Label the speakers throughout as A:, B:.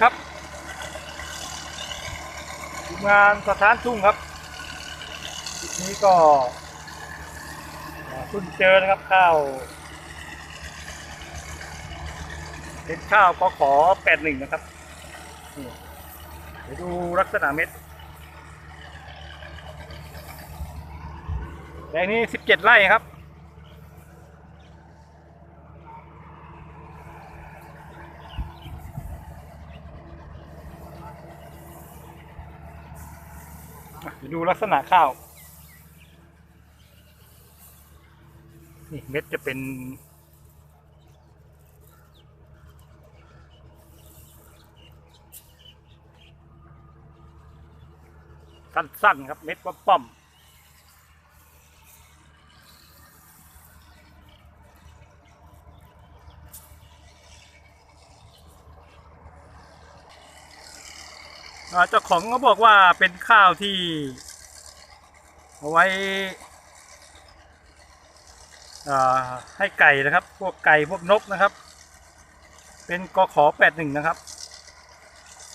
A: ครับทีมงานสถานทุ่งครับคลิปนี้ก็อ่าเพิ่งเจอนะครับข้าวเป็นข้าวขอขอแปดหนึ่งนะครับเดี๋ยวดูลักษณะเม็ดแปลงนี้สิบเจ็ดไร่ครับ เดี๋ยวดูลักษณะข้าว นี่เม็ดจะเป็น สั้นๆครับเม็ดป้อมๆ เจ้าของเขาบอกว่าเป็นข้าวที่เอาไว้ให้ไก่นะครับ พวกไก่พวกนกนะครับ เป็นกขอแปดหนึ่งนะครับ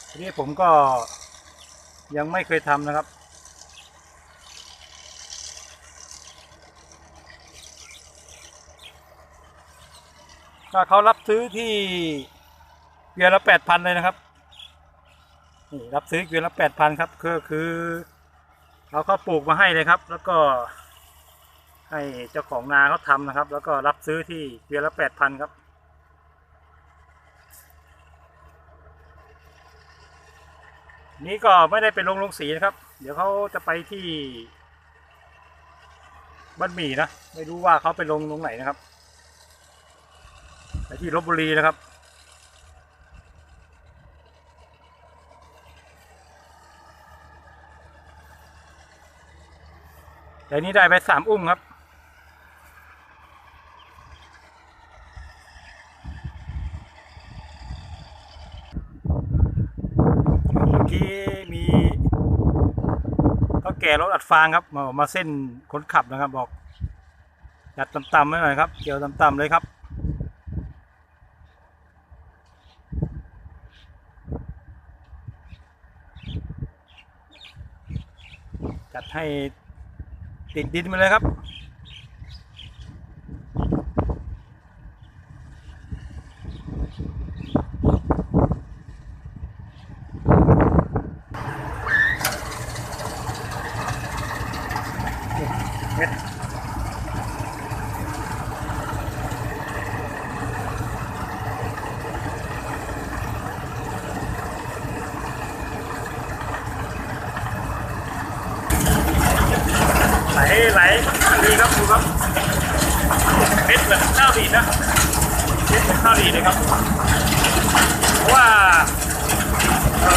A: ทีนี้ผมก็ยังไม่เคยทำนะครับถ้าเขารับซื้อที่เกวียนละแปดพันเลยนะครับ นี่รับซื้อเกวียนละแปดพันครับคือคือเอาเขาปลูกมาให้เลยครับ แล้วก็ให้เจ้าของนาเขาทำนะครับ แล้วก็รับซื้อที่เกวียนละแปดพันครับนี่ก็ไม่ได้ไปลงลงสีนะครับ เดี๋ยวเขาจะไปที่บ้านหมี่นะ ไม่รู้ว่าเขาไปลงลงไหนนะครับ ไปที่ลบบุรีนะครับ แต่นี้ได้ไปสามอุ้มครับ เมื่อกี้มีก็แก่รถอัดฟางครับ มามาเส้นคนขับนะครับบอกจัดต่ำๆไว้หน่อยครับ เกี่ยวต่ำๆเลยครับจัดให้ ติดดินมาเลยครับเไหลไหลดีครับดูครับเม็ดเหมือนข้าวดีนะเม็ดเหมือนข้าวดีเลยครับ เพราะว่า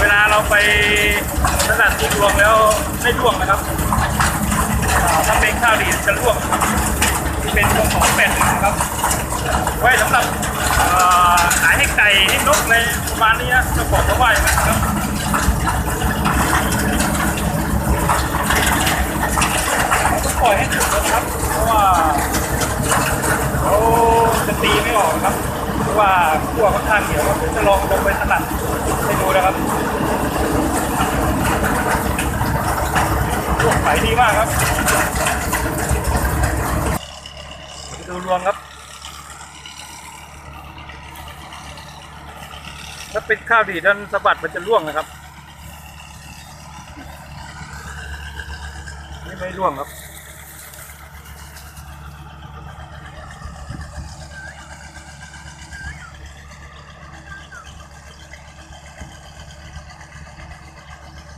A: เวลาเราไปสถานที่รวงแล้วไม่ร่วงนะครับถ้าเป็นข้าวดีจะลวกที่เป็นของของเป็ดนะครับ ไว้สำหรับขายให้ไก่ให้นกในประมาณนี้นะจ้าของเขาว่าอย่างนั้นครับเราต้อง ปล่อยให้สุดนะครับ เพราะว่าเขาจะตีไม่ออกครับเพราะว่าขั้วค่อนข้างเหนียวครับจะลองลงไปถนัดให้ดูนะครับลวกไฟดีมากครับดูรวงครับถ้าเป็นข้าวดีด้านสะบัดมันจะร่วงนะครับนี่ไม่ร่วงครับ